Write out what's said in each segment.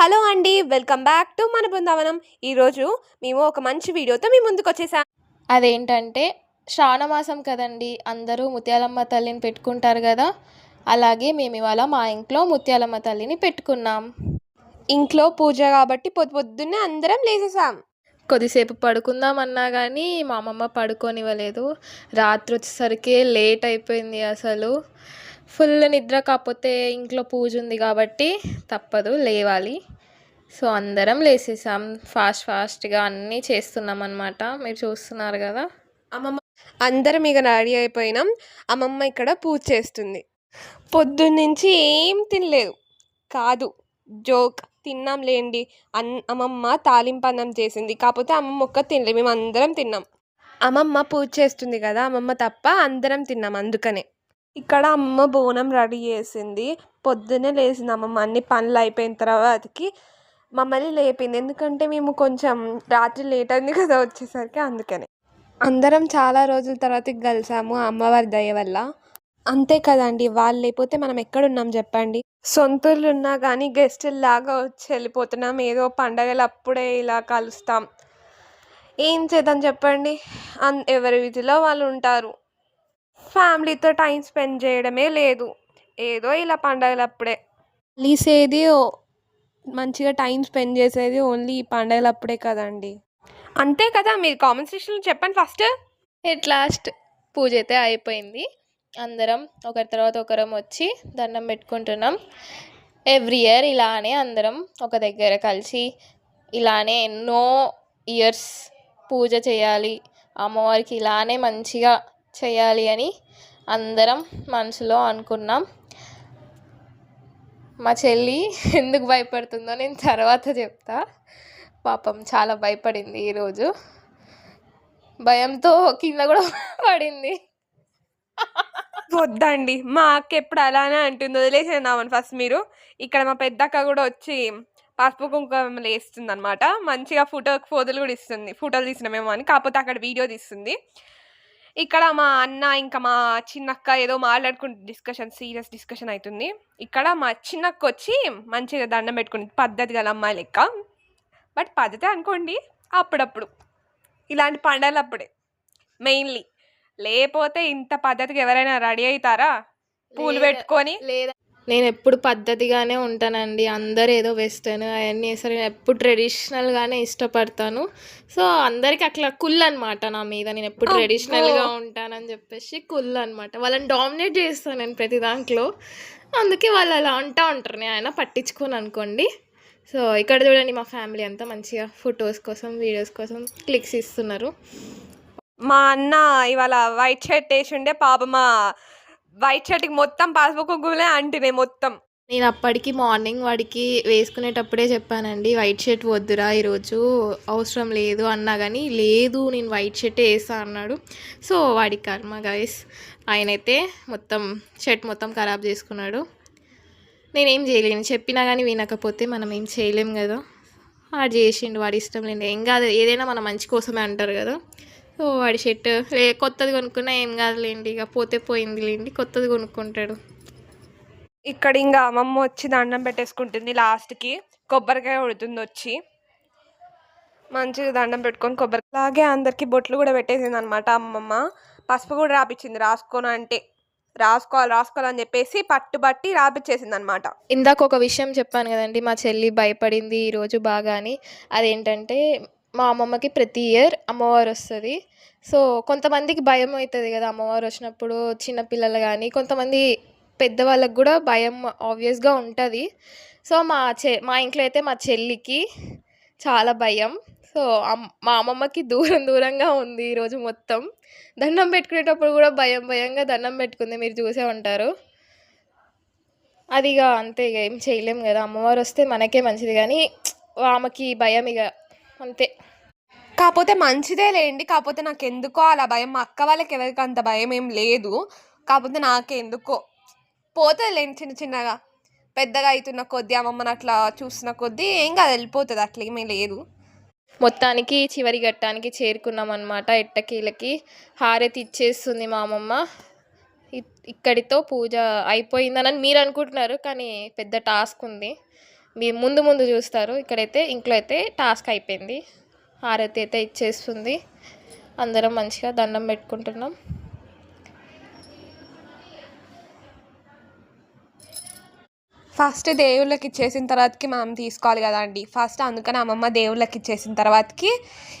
Hello అండి welcome back to మన బృందావనం. ఈరోజు మేము ఒక మంచి వీడియోతో మీ ముందుకు వచ్చేసాం. అదేంటంటే శ్రావణమాసం కదండి అందరూ ముత్యాలమ్మ తల్లిని పెట్టుకుంటారు కదా అలాగే మేము ఇవాళ మా ఇంట్లో ముత్యాలమ్మ తల్లిని పెట్టుకున్నాం. ఇంట్లో పూజ కాబట్టి పొద్దు పొద్దున్నే అందరం లేచేసాం కొద్దిసేపు పడుకుందామన్నా కానీ మా అమ్మమ్మ పడుకోనివ్వలేదు. రాత్రి వచ్చేసరికి లేట్ అయిపోయింది అసలు. ఫుల్ నిద్ర కాకపోతే ఇంట్లో పూజ ఉంది కాబట్టి తప్పదు లేవాలి. సో అందరం లేసేసాం. ఫాస్ట్ ఫాస్ట్గా అన్నీ చేస్తున్నాం అనమాట మీరు చూస్తున్నారు కదా? అమ్మమ్మ అందరం ఇక రెడీ అయిపోయినాం. అమ్మమ్మ ఇక్కడ పూజ చేస్తుంది. పొద్దున్నుంచి ఏం తినలేదు. కాదు జోక్. తిన్నాం లేండి. అన్ అమ్మమ్మ తాలింపు అన్నం చేసింది. కాకపోతే అమ్మమ్మ ఒక్క తినలేదు. మేము అందరం తిన్నాం. అమ్మమ్మ పూజ చేస్తుంది కదా? అమ్మమ్మ తప్ప అందరం తిన్నాం అందుకనే. ఇక్కడ అమ్మ బోనం రెడీ చేసింది. పొద్దున్నే లేచింది అమ్మమ్మ అన్ని పనులు అయిపోయిన తర్వాతకి మమ్మల్ని లేపింది. ఎందుకంటే మేము కొంచెం రాత్రి లేట్ అయింది కదా వచ్చేసరికి అందుకనే. అందరం చాలా రోజుల తర్వాత కలిసాము అమ్మవారి దయ వల్ల. అంతే కదండి. వాళ్ళు లేకపోతే మనం ఎక్కడున్నాం చెప్పండి? సొంతలు ఉన్నా కానీ గెస్టుల్లాగా వచ్చి వెళ్ళిపోతున్నాం. ఏదో పండగలు అప్పుడే ఇలా కలుస్తాం. ఏం చేద్దాం చెప్పండి? అన్ ఎవరి విధిలో వాళ్ళు ఉంటారు. ఫ్యామిలీతో టైం స్పెండ్ చేయడమే లేదు. ఏదో ఇలా పండగలు అప్పుడే కలిసేది మంచిగా టైం స్పెండ్ చేసేది ఓన్లీ ఈ పండగలు అప్పుడే కదండి. అంతే కదా మీరు కామెంట్ సెక్షన్లో చెప్పండి ఫస్ట్. ఎట్ లాస్ట్ పూజ అయితే అయిపోయింది. అందరం ఒకరి తర్వాత ఒకరం వచ్చి దండం పెట్టుకుంటున్నాం. ఎవ్రీ ఇయర్ ఇలానే అందరం ఒక దగ్గర కలిసి ఇలానే ఎన్నో ఇయర్స్ పూజ చేయాలి. అమ్మవారికి ఇలానే మంచిగా చేయాలి అని అందరం మనసులో అనుకున్నాం. మా చెల్లి ఎందుకు భయపడుతుందో నేను తర్వాత చెప్తా. పాపం చాలా భయపడింది ఈరోజు. భయంతో కింద కూడా పడింది. వద్దండి మా అక్క ఎప్పుడు అలానే అంటుంది వదిలేసేద్దామని ఫస్ట్ మీరు. ఇక్కడ మా పెద్దక్క కూడా వచ్చి పసుపు కుంకుమలు వేస్తుంది అనమాట మంచిగా ఫోటో ఫోటోలు కూడా ఇస్తుంది ఫోటోలు తీసినామేమో అని కాకపోతే అక్కడ వీడియో తీస్తుంది. ఇక్కడ మా అన్న ఇంకా మా చిన్నక్క ఏదో మాట్లాడుకుంటూ డిస్కషన్ సీరియస్ డిస్కషన్ అవుతుంది ఇక్కడ మా చిన్నక్క వచ్చి మంచిగా దండం పెట్టుకుంది పద్ధతి గల అమ్మాయి లెక్క. బట్ పద్ధతి అనుకోండి అప్పుడప్పుడు. ఇలాంటి పండగలు అప్పుడే మెయిన్లీ లేకపోతే ఇంత పద్ధతిగా ఎవరైనా రెడీ అవుతారా? పూలు పెట్టుకొని లేదా. నేను ఎప్పుడు పద్ధతిగానే ఉంటానండి. అందరు ఏదో వెస్టర్న్ అవన్నీ వేస్తారు. నేను ఎప్పుడు ట్రెడిషనల్గానే ఇష్టపడతాను. సో అందరికి అట్లా కుల్ అనమాట నా మీద. నేను ఎప్పుడు. ట్రెడిషనల్గా ఉంటానని చెప్పేసి కుల్ అనమాట వాళ్ళని డామినేట్ చేస్తాను నేను ప్రతి దాంట్లో. అందుకే వాళ్ళు అలా అంటూ ఉంటారు. నేను అయినా పట్టించుకోను అనుకోండి. సో ఇక్కడ చూడండి మా ఫ్యామిలీ అంతా మంచిగా ఫొటోస్ కోసం వీడియోస్ కోసం క్లిక్స్ ఇస్తున్నారు. మా అన్న ఇవాళ వైట్ షర్ట్ వేసి ఉండే పాప మా వైట్ షర్ట్కి మొత్తం పసుపు కుంకుమలే అంటినాయి మొత్తం. నేను అప్పటికి మార్నింగ్ వాడికి వేసుకునేటప్పుడే చెప్పానండి వైట్ షర్ట్ వద్దురా ఈరోజు అవసరం లేదు అన్నా కానీ లేదు నేను వైట్ షర్ట్ వేసా అన్నాడు. సో వాడి కర్మ గైస్ ఆయనైతే మొత్తం షర్ట్ మొత్తం ఖరాబ్ చేసుకున్నాడు. నేనేం చేయలేను చెప్పినా కానీ వినకపోతే మనం ఏం చేయలేం కదా. వాడు చేసిండు వాడి ఇష్టం లేండి ఏం కాదు ఏదైనా మన మంచి కోసమే అంటారు కదా. సో వాడి షర్ట్. లే కొత్తది కొనుక్కున్నా ఏం కాదులేండి ఇక పోతే పోయింది లేండి కొత్తది కొనుక్కుంటాడు. ఇక్కడ ఇంకా అమ్మమ్మ వచ్చి దండం పెట్టేసుకుంటుంది లాస్ట్కి కొబ్బరికాయ ఉడుతుంది వచ్చి. మంచిగా దండం పెట్టుకొని కొబ్బరి అలాగే అందరికి బొట్లు కూడా పెట్టేసింది అనమాట అమ్మమ్మ. పసుపు కూడా రాపిచ్చింది రాసుకోను అంటే. రాసుకోవాలి రాసుకోవాలని చెప్పేసి పట్టుబట్టి రాపిచ్చేసింది అనమాట ఇందాక ఒక విషయం చెప్పాను కదండి మా చెల్లి భయపడింది ఈరోజు బాగా అని. అదేంటంటే మా అమ్మమ్మకి ప్రతి ఇయర్ అమ్మవారు వస్తుంది. సో కొంతమందికి భయం అవుతుంది కదా అమ్మవారు వచ్చినప్పుడు చిన్నపిల్లలు కానీ కొంతమంది పెద్దవాళ్ళకి కూడా భయం ఆబ్వియస్గా ఉంటుంది. సో మా చె మా ఇంట్లో అయితే మా చెల్లికి చాలా భయం. సో అమ్ మా అమ్మమ్మకి దూరం దూరంగా ఉంది ఈరోజు మొత్తం. దండం పెట్టుకునేటప్పుడు కూడా భయం భయంగా దండం పెట్టుకుంది. మీరు చూసే ఉంటారు. అది ఇక అంతే ఇక ఏం చేయలేం కదా. అమ్మవారు వస్తే మనకే మంచిది. కానీ ఆమెకి భయం ఇక అంతే. కాకపోతే మంచిదే లేండి. కాకపోతే నాకు ఎందుకో అలా భయం. మా అక్క వాళ్ళకి ఎవరికి అంత భయం ఏం లేదు. కాకపోతే నాకే ఎందుకో. పోతుంది లేండి చిన్న చిన్నగా. పెద్దగా అవుతున్న కొద్దీ అమ్మమ్మని అట్లా చూసిన కొద్దీ ఏం కాదు వెళ్ళిపోతుంది. అట్లా ఏమీ లేదు. మొత్తానికి చివరి ఘట్టానికి చేరుకున్నాం అనమాట ఎట్టకీలకి. హారతి ఇచ్చేస్తుంది మా అమ్మమ్మ. ఇ- ఇక్కడితో పూజ అయిపోయిందని మీరు అనుకుంటున్నారు కానీ పెద్ద టాస్క్ ఉంది. మీరు ముందు ముందు చూస్తారు. ఇక్కడైతే ఇంట్లో అయితే టాస్క్ అయిపోయింది. హారతి అయితే ఇచ్చేస్తుంది. అందరం మంచిగా దండం పెట్టుకుంటున్నాం. ఫస్ట్ దేవుళ్ళకి ఇచ్చేసిన తర్వాతకి మనం తీసుకోవాలి కదా అండి. ఫస్ట్ అందుకని అమ్మమ్మ దేవుళ్ళకి ఇచ్చేసిన తర్వాతకి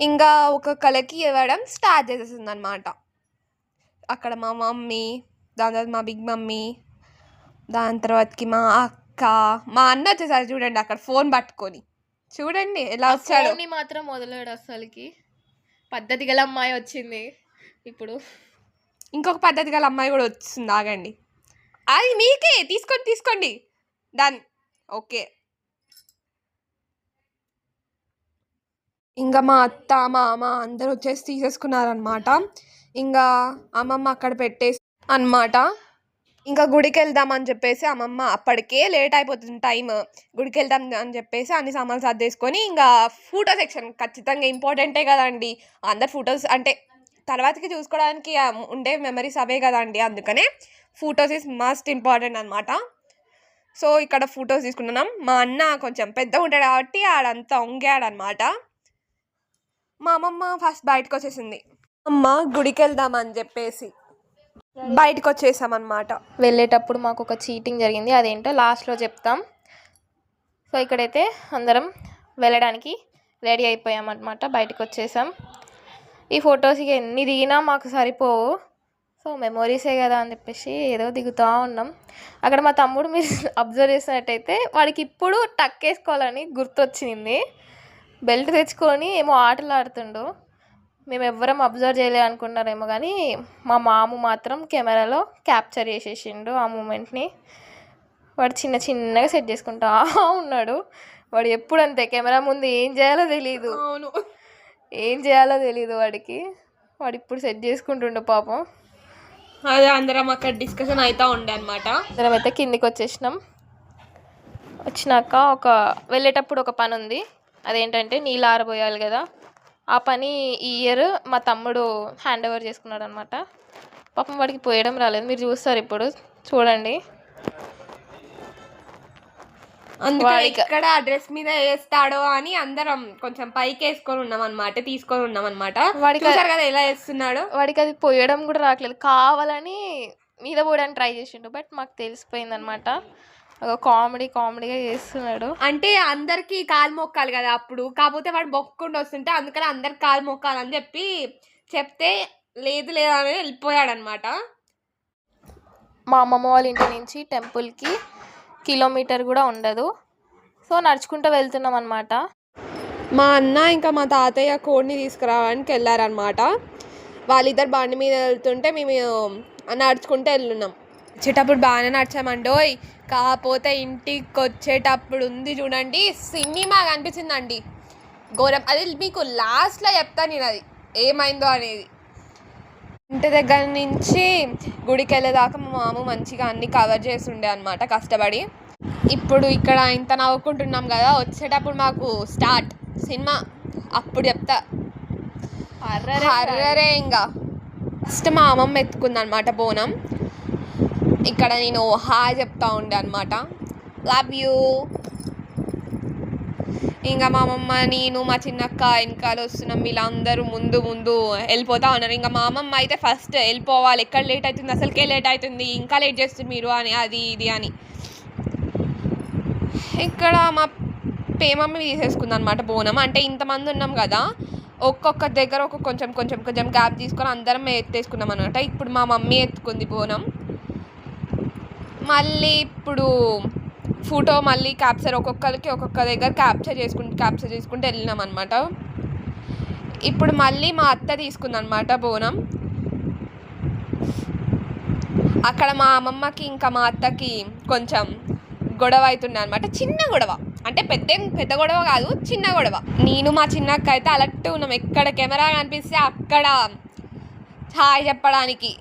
ఇంకా ఒక కళకి ఇవ్వడం స్టార్ట్ చేసేసింది అనమాట అక్కడ మా మమ్మీ దాని తర్వాత మా బిగ్ మమ్మీ దాని తర్వాతకి మా అక్క మా అన్న వచ్చేసారు చూడండి అక్కడ ఫోన్ పట్టుకొని. చూడండి ఎలా వచ్చాడు. ఫోన్ని మాత్రం వదిలేడు అసలుకి పద్ధతి గల అమ్మాయి వచ్చింది ఇప్పుడు. ఇంకొక పద్ధతి గల అమ్మాయి కూడా వచ్చింది ఆగండి. అది మీకే తీసుకోండి తీసుకోండి. Done okay. ఇంకా మా అత్త మామ అందరూ వచ్చేసి తీసేసుకున్నారనమాట ఇంకా అమ్మమ్మ అక్కడ పెట్టేసి అన్నమాట. ఇంకా గుడికి వెళ్దామని చెప్పేసి అమ్మమ్మ అప్పటికే లేట్ అయిపోతుంది టైం గుడికి వెళ్దాం అని చెప్పేసి అన్ని సామాన్లు సర్దేసుకొని ఇంకా ఫోటో సెక్షన్ ఖచ్చితంగా ఇంపార్టెంటే కదండి. అందరు ఫొటోస్ అంటే తర్వాతకి చూసుకోవడానికి ఉండే మెమరీస్ అవే కదండి. అందుకనే ఫొటోస్ ఇస్ మస్ట్ ఇంపార్టెంట్ అనమాట సో ఇక్కడ ఫొటోస్ తీసుకుంటున్నాం. మా అన్న కొంచెం పెద్దగా ఉంటాడు కాబట్టి ఆడంతా వంగాడు అనమాట మా అమ్మమ్మ ఫస్ట్ బయటకు వచ్చేసింది అమ్మ గుడికి వెళ్దామని చెప్పేసి. బయటకు వచ్చేసామన్నమాట వెళ్ళేటప్పుడు మాకు ఒక చీటింగ్ జరిగింది. అదేంటో లాస్ట్లో చెప్తాం. సో ఇక్కడైతే అందరం వెళ్ళడానికి రెడీ అయిపోయామన్నమాట. బయటకు వచ్చేసాం ఈ ఫొటోస్ ఇక ఎన్ని దిగినా మాకు సరిపోవు. సో మెమొరీసే కదా అని చెప్పేసి ఏదో దిగుతూ ఉన్నాం. అక్కడ మా తమ్ముడు మీరు అబ్జర్వ్ చేసినట్టయితే వాడికి ఇప్పుడు టక్ వేసుకోవాలని గుర్తొచ్చింది. బెల్ట్ తెచ్చుకొని ఏమో ఆటలు ఆడుతుండు మేము ఎవ్వరం అబ్జర్వ్ చేయలే అనుకున్నారేమో కానీ మా మాము మాత్రం కెమెరాలో క్యాప్చర్ చేసేసిండు ఆ మూమెంట్ని. వాడు చిన్న చిన్నగా సెట్ చేసుకుంటా ఉన్నాడు. వాడు ఎప్పుడు అంతే కెమెరా ముందు ఏం చేయాలో తెలియదు అవును. ఏం చేయాలో తెలియదు వాడికి. వాడు ఇప్పుడు సెట్ చేసుకుంటుండు పాపం. అదే అందరం అక్కడ డిస్కషన్ అవుతా ఉండే అనమాట అందరం అయితే కిందికి వచ్చేసినాం. వచ్చినాక ఒక వెళ్ళేటప్పుడు ఒక పని ఉంది అదేంటంటే నీళ్ళు ఆరబోయాలి కదా. ఆ పని ఈ ఇయర్ మా తమ్ముడు హ్యాండ్ ఓవర్ చేసుకున్నాడు అనమాట పాపం వాడికి పోయడం రాలేదు. మీరు చూస్తారు ఇప్పుడు. చూడండి. అందుకే ఇక్కడ డ్రెస్ మీద వేస్తాడో అని అందరం కొంచెం పైకి వేసుకొని ఉన్నాం అనమాట తీసుకొని ఉన్నాం అనమాట వాడిక- కదా ఎలా వేస్తున్నాడు? వాడికి అది పోయడం కూడా రావట్లేదు. కావాలని మీద పోయడానికి ట్రై చేసిండు బట్ మాకు తెలిసిపోయింది అనమాట కామెడీ కామెడీగా చేస్తున్నాడు. అంటే అందరికి కాలు మొక్కాలి కదా అప్పుడు. కాకపోతే వాడు మొక్కుండా వస్తుంటే అందుకని అందరికి కాలు మొక్కాలని చెప్పి చెప్తే లేదు లేదు అని వెళ్ళిపోయాడు అనమాట మా అమ్మమ్మ వాళ్ళ ఇంటి నుంచి టెంపుల్కి కిలోమీటర్ కూడా ఉండదు. సో నడుచుకుంటూ వెళ్తున్నాం అనమాట మా అన్న ఇంకా మా తాతయ్య కోడిని తీసుకురావడానికి వెళ్ళారనమాట వాళ్ళిద్దరు బండి మీద వెళ్తుంటే మేము నడుచుకుంటూ వెళ్ళున్నాం. వచ్చేటప్పుడు బాగానే నడిచామండోయ్. కాకపోతే ఇంటికి వచ్చేటప్పుడు ఉంది చూడండి సినిమా కనిపించిందండి. ఘోరం. అది మీకు లాస్ట్లో చెప్తాను నేను అది. ఏమైందో అనేది. ఇంటి దగ్గర నుంచి గుడికి వెళ్ళేదాకా మా మామ మంచిగా అన్ని కవర్ చేస్తుండే అనమాట కష్టపడి. ఇప్పుడు ఇక్కడ ఇంత నవ్వుకుంటున్నాం కదా వచ్చేటప్పుడు మాకు స్టార్ట్ సినిమా. అప్పుడు చెప్తా. హర్రరే ఇంకా. ఫస్ట్ మా అమ్మమ్మ ఎత్తుకుంది అనమాట బోనం. ఇక్కడ నేను హాయ్ చెప్తా ఉండే అనమాట లవ్ యూ ఇంకా మా అమ్మమ్మ నేను మా చిన్నక్క వెనకాల వస్తున్నాం వీళ్ళందరూ ముందు ముందు వెళ్ళిపోతా ఉన్నారు. ఇంకా మా అమ్మమ్మ అయితే ఫస్ట్ వెళ్ళిపోవాలి. ఎక్కడ లేట్ అవుతుంది? అసలుకే లేట్ అవుతుంది. ఇంకా లేట్ చేస్తుంది మీరు అని అది ఇది అని. ఇక్కడ మా పేమమ్మ తీసేసుకుంది అనమాట బోనం. అంటే ఇంతమంది ఉన్నాం కదా ఒక్కొక్క దగ్గర ఒక్కొక్క కొంచెం కొంచెం కొంచెం గ్యాప్ తీసుకొని అందరం ఎత్తేసుకున్నాం అనమాట ఇప్పుడు మా మమ్మీ ఎత్తుకుంది బోనం. మళ్ళీ ఇప్పుడు ఫోటో మళ్ళీ క్యాప్చర్ ఒక్కొక్కరికి ఒక్కొక్క దగ్గర క్యాప్చర్ చేసుకుంటూ క్యాప్చర్ చేసుకుంటూ వెళ్ళినాం అనమాట ఇప్పుడు మళ్ళీ మా అత్త తీసుకుందనమాట బోనం. అక్కడ మా అమ్మమ్మకి ఇంకా మా అత్తకి కొంచెం గొడవ అవుతుండే అనమాట చిన్న గొడవ. అంటే పెద్ద పెద్ద గొడవ కాదు చిన్న గొడవ. నేను మా చిన్నక్క అయితే అలర్ట్ ఉన్నాం ఎక్కడ కెమెరా కనిపిస్తే అక్కడ హాయ్ చెప్పడానికి.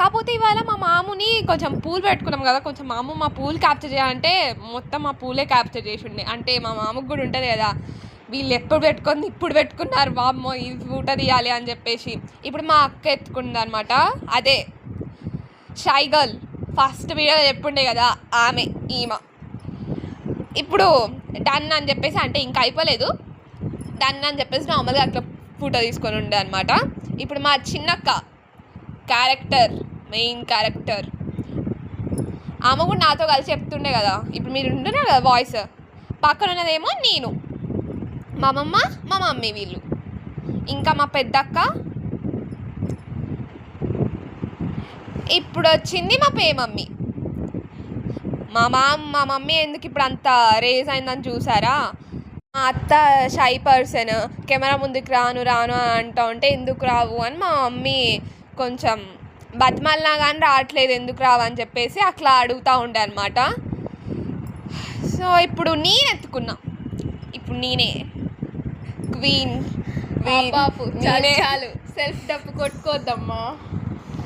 కాకపోతే ఇవాళ మా మాముని కొంచెం పూలు పెట్టుకున్నాం కదా కొంచెం మాము మా పూలు క్యాప్చర్ చేయాలంటే మొత్తం మా పూలే క్యాప్చర్ చేసి ఉండే అంటే మా మామకు కూడా ఉంటుంది కదా వీళ్ళు ఎప్పుడు పెట్టుకుంది ఇప్పుడు పెట్టుకున్నారు వామ్మో ఈ ఫోటో తీయాలి అని చెప్పేసి. ఇప్పుడు మా అక్క ఎత్తుకుంది అనమాట అదే షై గర్ల్ ఫస్ట్ వీడియో చెప్పుండే కదా ఆమె ఈమె. ఇప్పుడు డన్ అని చెప్పేసి అంటే ఇంకా అయిపోలేదు. డన్ అని చెప్పేసి నార్మల్గా అట్లా ఫోటో తీసుకొని ఉండే అనమాట ఇప్పుడు మా చిన్నక్క క్యారెక్టర్ మెయిన్ క్యారెక్టర్ ఆమె కూడా నాతో కలిసి చెప్తుండే కదా. ఇప్పుడు మీరు ఉంటున్నారు కదా వాయిస్ పక్కన ఉన్నదేమో నేను. మా అమ్మమ్మ మా మమ్మీ వీళ్ళు. ఇంకా మా పెద్దక్క. ఇప్పుడు వచ్చింది మా పే మమ్మీ. మా మామ్ మా మమ్మీ ఎందుకు ఇప్పుడు అంత రేజ్ అయిందని చూసారా? మా అత్త షై పర్సన్ కెమెరా ముందుకు రాను రాను అని అంటూ ఉంటే ఎందుకు రావు అని మా మమ్మీ కొంచెం బతిమల్నా కానీ రావట్లేదు ఎందుకు రావు అని చెప్పేసి అట్లా అడుగుతూ ఉండే అనమాట సో ఇప్పుడు నేను ఎత్తుకున్నా. ఇప్పుడు నేనే. క్వీన్. బాపు చాలు సెల్ఫ్ డప్పు కొట్టుకోవద్దమ్మా.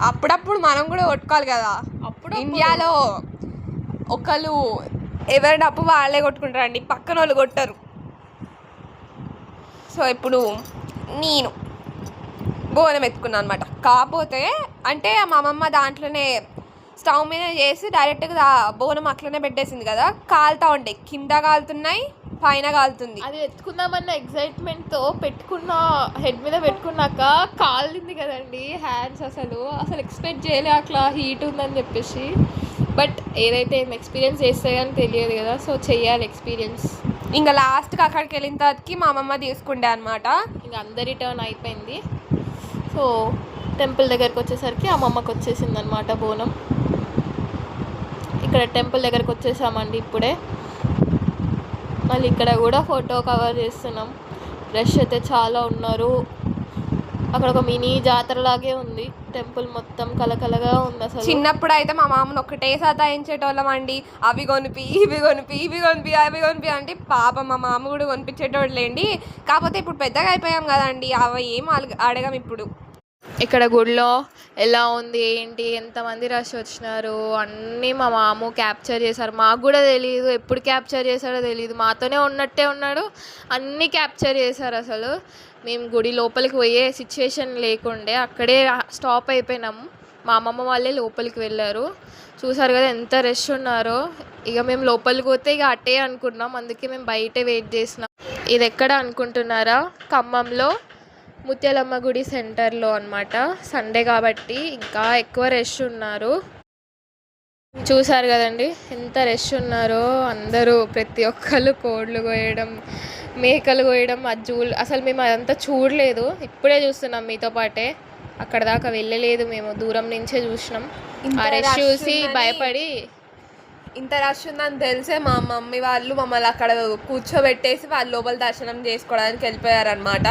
అప్పుడప్పుడు మనం కూడా కొట్టుకోవాలి కదా. అప్పుడు ఇండియాలో ఒకళ్ళు ఎవరి డబ్బు వాళ్ళే కొట్టుకుంటారండి. పక్కన వాళ్ళు కొట్టరు. సో ఇప్పుడు నేను. బోనం ఎత్తుకున్నాను అనమాట కాకపోతే అంటే మా అమ్మమ్మ దాంట్లోనే స్టవ్ మీద చేసి డైరెక్ట్గా బోనం అట్లనే పెట్టేసింది కదా కాలుతా ఉంటాయి కింద కాలుతున్నాయి పైన కాలుతుంది. అది ఎత్తుకుందామన్న ఎగ్జైట్మెంట్తో పెట్టుకున్న హెడ్ మీద పెట్టుకున్నాక కాలింది కదండి హ్యాండ్స్ అసలు. అసలు ఎక్స్పెక్ట్ చేయలే అట్లా హీట్ ఉందని చెప్పేసి. బట్ ఏదైతే ఎక్స్పీరియన్స్ చేస్తే కానీ తెలియదు కదా సో చెయ్యాలి ఎక్స్పీరియన్స్ ఇంకా లాస్ట్కి అక్కడికి వెళ్ళిన తర్వాతకి మా అమ్మమ్మ తీసుకుండే అనమాట ఇంకా అందరి టర్న్ అయిపోయింది. సో టెంపుల్ దగ్గరకు వచ్చేసరికి అమ్మమ్మకి వచ్చేసింది అనమాట బోనం. ఇక్కడ టెంపుల్ దగ్గరకు వచ్చేసామండి ఇప్పుడే. మళ్ళీ ఇక్కడ కూడా ఫోటో కవర్ చేస్తున్నాం. రష్ అయితే చాలా ఉన్నారు. అక్కడ ఒక మినీ జాతర లాగే ఉంది. టెంపుల్ మొత్తం కలకలగా ఉంది అసలు. చిన్నప్పుడు అయితే మా మామను ఒకటే సతాయించేటోళ్ళం అండి. అవి కొనిపి ఇవి కొనిపి ఇవి కొనిపి అవి కొనిపి అంటే పాప మా మామ కూడా కొనిపించేటోళ్ళండి. కాకపోతే ఇప్పుడు పెద్దగా అయిపోయాం కదండి. అవి ఏం అడగం ఇప్పుడు. ఇక్కడ గుడిలో ఎలా ఉంది ఏంటి ఎంతమంది రష్ వచ్చినారు అన్నీ మా మామ క్యాప్చర్ చేశారు. మాకు కూడా తెలియదు ఎప్పుడు క్యాప్చర్ చేశాడో తెలియదు మాతోనే ఉన్నట్టే ఉన్నాడు అన్నీ క్యాప్చర్ చేశారు అసలు. మేము గుడి లోపలికి పోయే సిచ్యువేషన్ లేకుండే అక్కడే స్టాప్ అయిపోయినాము మా అమ్మమ్మ వాళ్ళే లోపలికి వెళ్ళారు. చూసారు కదా ఎంత రష్ ఉన్నారో. ఇక మేము లోపలికి పోతే ఇక అట్టే అనుకున్నాం అందుకే మేము బయటే వెయిట్ చేసినాం. ఇది ఎక్కడ అనుకుంటున్నారా? ఖమ్మంలో ముత్యాలమ్మ గుడి సెంటర్లో అన్నమాట. సండే కాబట్టి ఇంకా ఎక్కువ రష్ ఉన్నారు. చూసారు కదండి ఎంత రష్ ఉన్నారో అందరూ ప్రతి ఒక్కళ్ళు కోళ్ళు కోయడం మేకలు కోయడం అది చూ అసలు మేము అదంతా చూడలేదు. ఇప్పుడే చూస్తున్నాం మీతో పాటే. అక్కడ దాకా వెళ్ళలేదు మేము దూరం నుంచే చూసినాం. ఆ రష్ చూసి భయపడి ఇంత రష్ ఉందని తెలిసే మా మమ్మీ వాళ్ళు మమ్మల్ని అక్కడ కూర్చోబెట్టేసి వాళ్ళు లోపల దర్శనం చేసుకోవడానికి వెళ్ళిపోయారనమాట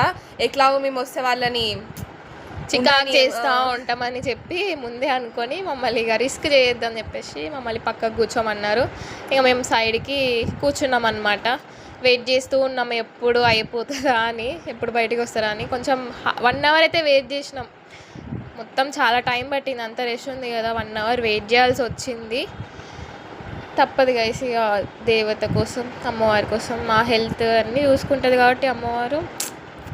ఎట్లాగో మేము వస్తే వాళ్ళని చికాకు ఉండని, చేస్తూ. ఉంటామని చెప్పి ముందే అనుకొని మమ్మల్ని ఇక రిస్క్ చేయొద్దని చెప్పేసి మమ్మల్ని పక్కకు కూర్చోమన్నారు. ఇక మేము సైడ్కి కూర్చున్నాం అనమాట వెయిట్ చేస్తూ ఉన్నాం ఎప్పుడు అయిపోతుందా అని ఎప్పుడు బయటికి వస్తారా అని. కొంచెం వన్ అవర్ అయితే వెయిట్ చేసినాం. మొత్తం చాలా టైం పట్టింది అంత రష్ ఉంది కదా వన్ అవర్ వెయిట్ చేయాల్సి వచ్చింది. తప్పదు గైస్ ఇక దేవత కోసం అమ్మవారి కోసం మా హెల్త్ అన్నీ చూసుకుంటుంది కాబట్టి అమ్మవారు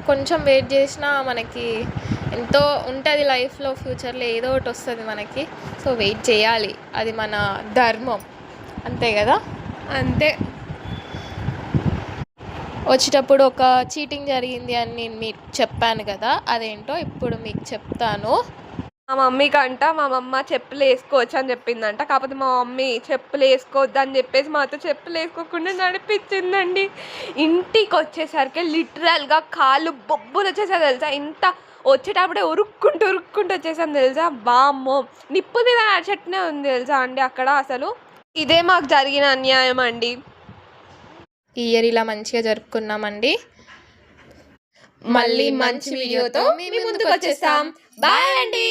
కొంచెం వెయిట్ చేసినా మనకి ఎంతో ఉంటుంది లైఫ్లో ఫ్యూచర్లో ఏదో ఒకటి వస్తుంది మనకి. సో వెయిట్ చేయాలి. అది మన ధర్మం. అంతే కదా? అంతే. వచ్చేటప్పుడు ఒక చీటింగ్ జరిగింది అని నేను మీకు చెప్పాను కదా అదేంటో ఇప్పుడు మీకు చెప్తాను. మా మమ్మీకి అంట మా మమ్మ చెప్పులు వేసుకోవచ్చు అని చెప్పిందంట. కాకపోతే మా మమ్మీ చెప్పులు వేసుకోవద్దు అని చెప్పేసి మాతో చెప్పులు వేసుకోకుండా నడిపించిందండి. ఇంటికి వచ్చేసరికి లిటరల్గా కాళ్ళు బొబ్బులు వచ్చేసా తెలుసా? ఇంత వచ్చేటప్పుడే ఉరుక్కుంటూ ఉరుక్కుంటూ వచ్చేసాను తెలుసా? బామ్మో నిప్పు మీద నడిచట్నే ఉంది తెలుసా అండి అక్కడ అసలు? ఇదే మాకు జరిగిన అన్యాయం అండి. ఈ ఇయర్ ఇలా మంచిగా జరుపుకున్నామండి. మళ్ళీ మంచి వీడియోతో మీ ముందుకు వచ్చేస్తాం. బాయ్ అండి.